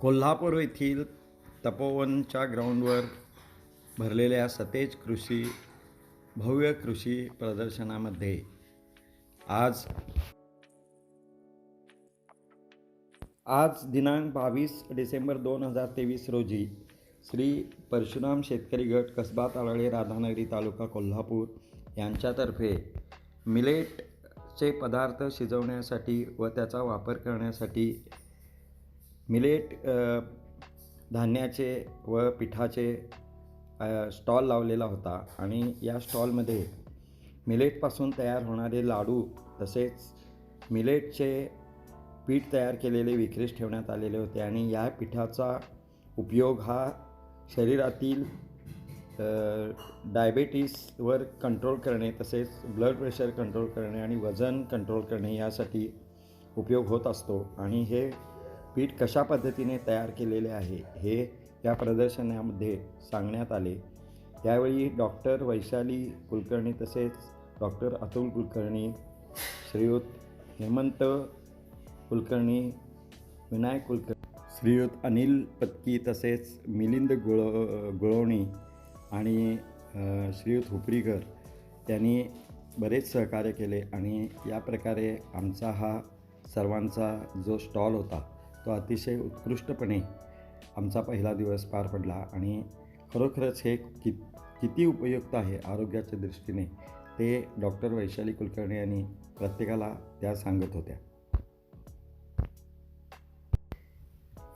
कोल्हापूर येथील तपोवनच्या ग्राउंडवर भरलेल्या सतेज कृषी भव्य कृषी प्रदर्शनामध्ये आज आज दिनांक बावीस डिसेंबर दोन हजार तेवीस रोजी श्री परशुराम शेतकरी गट कसबा तारळे राधानगरी तालुका कोल्हापूर यांच्यातर्फे मिलेटचे पदार्थ शिजवण्यासाठी व त्याचा वापर करण्यासाठी मिलेट धान्याचे व पिठाचे स्टॉल लावलेला होता आणि या स्टॉलमध्ये मिलेटपासून तयार होणारे लाडू तसेच मिलेटचे पीठ तयार केलेले विक्रीस ठेवण्यात आलेले होते आणि या पिठाचा उपयोग हा शरीरातील डायबेटीसवर कंट्रोल करणे तसेच ब्लड प्रेशर कंट्रोल करणे आणि वजन कंट्रोल करणे यासाठी उपयोग होत असतो आणि हे पीठ कशा पद्धतीने तयार केलेले आहे हे या प्रदर्शनामध्ये सांगण्यात आले. यावेळी डॉक्टर वैशाली कुलकर्णी तसेच डॉक्टर अतुल कुलकर्णी श्रीयुत हेमंत कुलकर्णी विनायक कुलकर्णी श्रीयुत अनिल पत्की तसेच मिलिंद गुळ गुळवणी आणि श्रीयुत हुपरीकर यांनी बरेच सहकार्य केले आणि या प्रकारे आमचा हा सर्वांचा जो स्टॉल होता तो अतिशय उत्कृष्टपणे आमचा पहिला दिवस पार पडला आणि खरोखरच हे कि किती उपयुक्त आहे आरोग्याच्या दृष्टीने ते डॉक्टर वैशाली कुलकर्णी यांनी प्रत्येकाला त्या सांगत होत्या.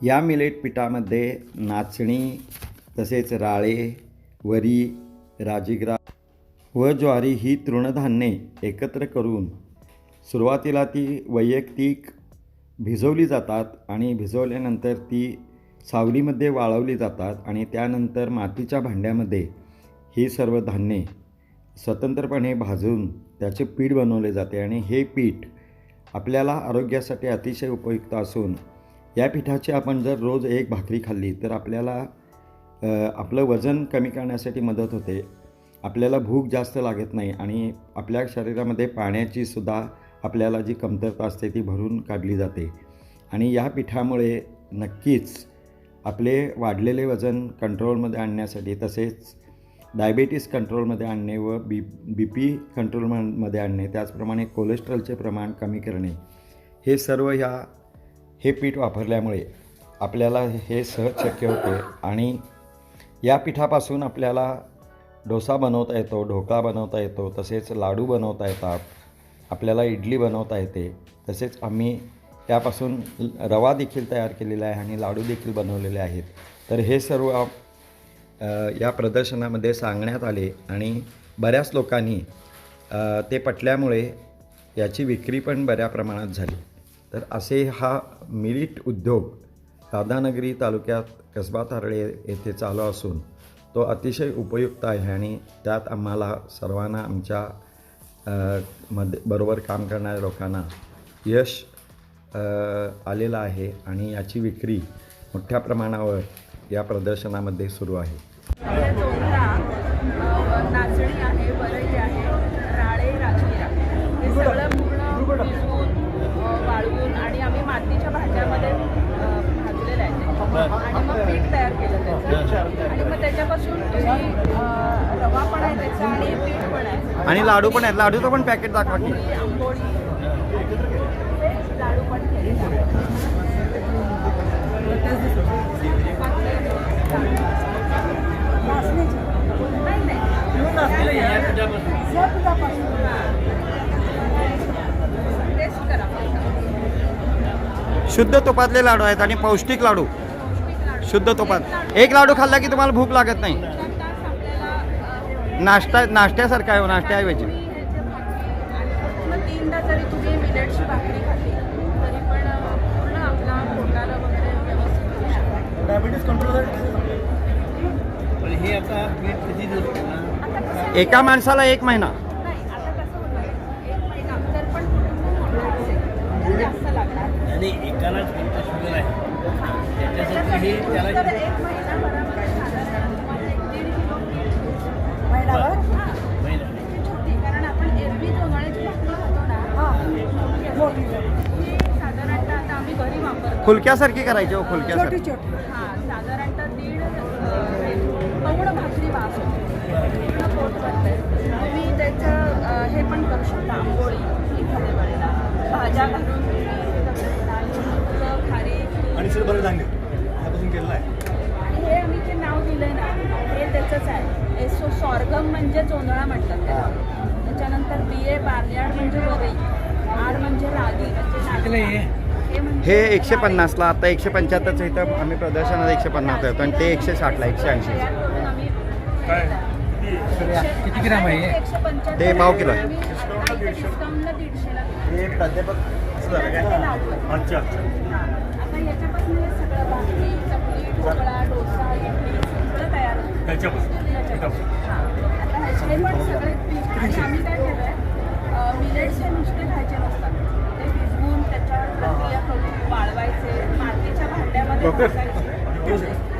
या मिलेट पिठामध्ये नाचणी तसेच राळे वरी राजीग्रा व ज्वारी ही तृणधान्ये एकत्र करून सुरुवातीला ती वैयक्तिक भिजवली जातात आणि भिजवल्यानंतर ती सावलीमध्ये वाळवली जातात आणि त्यानंतर मातीच्या भांड्यामध्ये ही सर्व धान्ये स्वतंत्रपणे भाजून त्याचे पीठ बनवले जाते आणि हे पीठ आपल्याला आरोग्यासाठी अतिशय उपयुक्त असून या पिठाची आपण जर रोज एक भाकरी खाल्ली तर आपल्याला आपलं वजन कमी करण्यासाठी मदत होते. आपल्याला भूक जास्त लागत नाही आणि आपल्या शरीरामध्ये पाण्याची सुद्धा आपल्याला जी कमतरता असते ती भरून काढली जाते. आणि या पिठामुळे नक्कीच आपले वाढलेले वजन कंट्रोलमध्ये आणण्यासाठी तसेच डायबेटीस कंट्रोलमध्ये आणणे व बी बी पी कंट्रोलमध्ये आणणे त्याचप्रमाणे कोलेस्ट्रॉलचे प्रमाण कमी करणे हे सर्व ह्या हे पीठ वापरल्यामुळे आपल्याला हे सहज शक्य होते. आणि या पिठापासून आपल्याला डोसा बनवता येतो ढोकळा बनवता येतो तसेच लाडू बनवता येतात. आपल्याला इडली बनवता येते. तसेच आम्ही त्यापासून रवा देखील तयार केलेला आहे आणि लाडू देखील बनवलेले आहेत. तर हे सर्व या प्रदर्शनामध्ये सांगण्यात आले आणि बऱ्याच लोकांनी ते पटल्यामुळे याची विक्री पण बऱ्या प्रमाणात झाली. तर असे हा मिलिट उद्योग राधानगरी तालुक्यात कसबा तारळे येथे चालू असून तो अतिशय उपयुक्त आहे आणि त्यात आम्हाला सर्वांना आमच्या मध्ये बरोबर काम करणाऱ्या लोकांना यश आलेलं आहे आणि याची विक्री मोठ्या प्रमाणावर या प्रदर्शनामध्ये सुरू आहे. नाचणी आहे वरई आहे राळे राजगिरा. हे सगळं पूर्ण भिजवून अ, वाळवून आणि आम्ही मातीच्या भांड्यामध्ये अ, भाजलेलं आहे. ते. आणि मग पीठ तयार केलं त्याचं. आणि मग त्याच्यापासून तुम्ही रवा पण आहे त्याचा आणि पीठ पण आहे. आणि लाडू पण आहेत. लाडूचं पण पॅकेट दाखवा की. आणि आंबोळी. लाडू पण केलेले आहेत. नाही नाही. टेस्ट करा. शुद्ध तुपातले लाडू आहेत आणि पौष्टिक लाडू. शुद्ध तुपात. एक लाडू खाल्ला की तुम्हाला भूक लागत नाही. नाश्ता नाश्त्यासारखा आहे हो, नाश्त्याऐवजी. मग तीनदा जरी तुम्ही मिलेटची भाकरी खाल्ली तरी पण अ, पूर्ण आपला पोटाला वगैरे व्यवस्थित होऊ शकतो. डायबिटीज कंट्रोल पण हे आता पीठ किती दिवस आता कसं एका माणसाला एक महिना. नाही आता कसं होतं एक महिना तर पण कुटुंब मोठं असेल तर जास्त लागणार. आणि एकालाच शुगर आहे? त्याच्यासाठी हे त्याला फुलक्यासारखी करायची हो छोटी छोटी. हां साधारणतः दीड हे, भाकरी वास पोट तुम्ही त्याचं अ, हे पण करू शकता आंबोळी एखाद्या वेळेला भाज्या घालून तुम्ही हे करू शकता लिंबूचं, खारी आणि सर बरं केलेलं आहे. आणि हे आम्ही जे नाव दिलंय ना हे त्याचंच आहे. एसो सॉर्गम म्हणजे जोंधळा म्हणतात त्याला. त्याच्यानंतर बिये बार्लियाड म्हणजे वरई आड म्हणजे रागी. म्हणजे. हे एकशे पन्नासला आता एकशे पंच्याहत्तरचं इथं आम्ही प्रदर्शनात एकशे पन्नास ठेवतो आणि ते एकशे साठला एकशे ऐंशी किती ग्राम आहे हे? ते पाव किलो. आहे. नुसते खायचे नसतात. प्रक्रिया करून वाळवायचे मातीच्या भांड्यामध्ये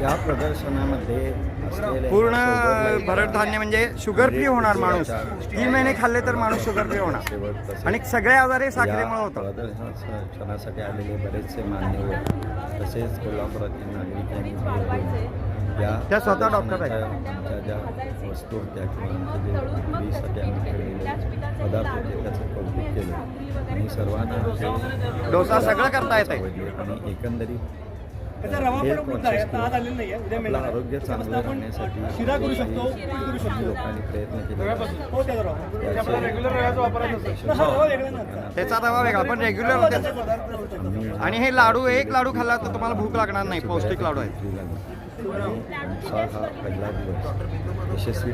या प्रदर्शनामध्ये पूर्ण भरड धान्य म्हणजे शुगर फ्री होणार माणूस. तीन महिने खाल्ले तर माणूस शुगर फ्री होणार. आणि सगळे आजार हे साखरेमुळे होतात. प्रदर्शनासाठी आलेले बरेचसे मान्यवर तसेच कोल्हापुरातील नागरिक यांनी भेट देऊन या त्या स्वतः डॉक्टर आहेत. आमच्या ज्या वस्तू होत्या किंवा आमचे जे विक्रीसाठी आम्ही ठेवलेले पदार्थ होते त्याचं कौतुक केलं. आणि सर्वांना डोसा सगळं करता येतंय. आवडले आणि एकंदरीत त्याचा रवा पण कुठला आहे conscious आता आज आलेलं नाही आहे उद्या आपलं मिळणार आहे. आरोग्य चांगलं त्यापासून आपण राहण्यासाठी शिरा करू शकतो पीठ करू काही शकतो. लोकांनी प्रयत्न केले हो त्याचा रवा. आपला रेग्युलर रव्याचा वापर नसतो हा रवा वेगळा नसतो त्याचा रवा वेगळा पण रेग्युलर आणि हे लाडू एक लाडू खाल्ला तर तुम्हाला भूक लागणार नाही पौष्टिक लाडू आहेत विक्रीला नेतो. आणि आमचा हा पहिला दिवस. यशस्वी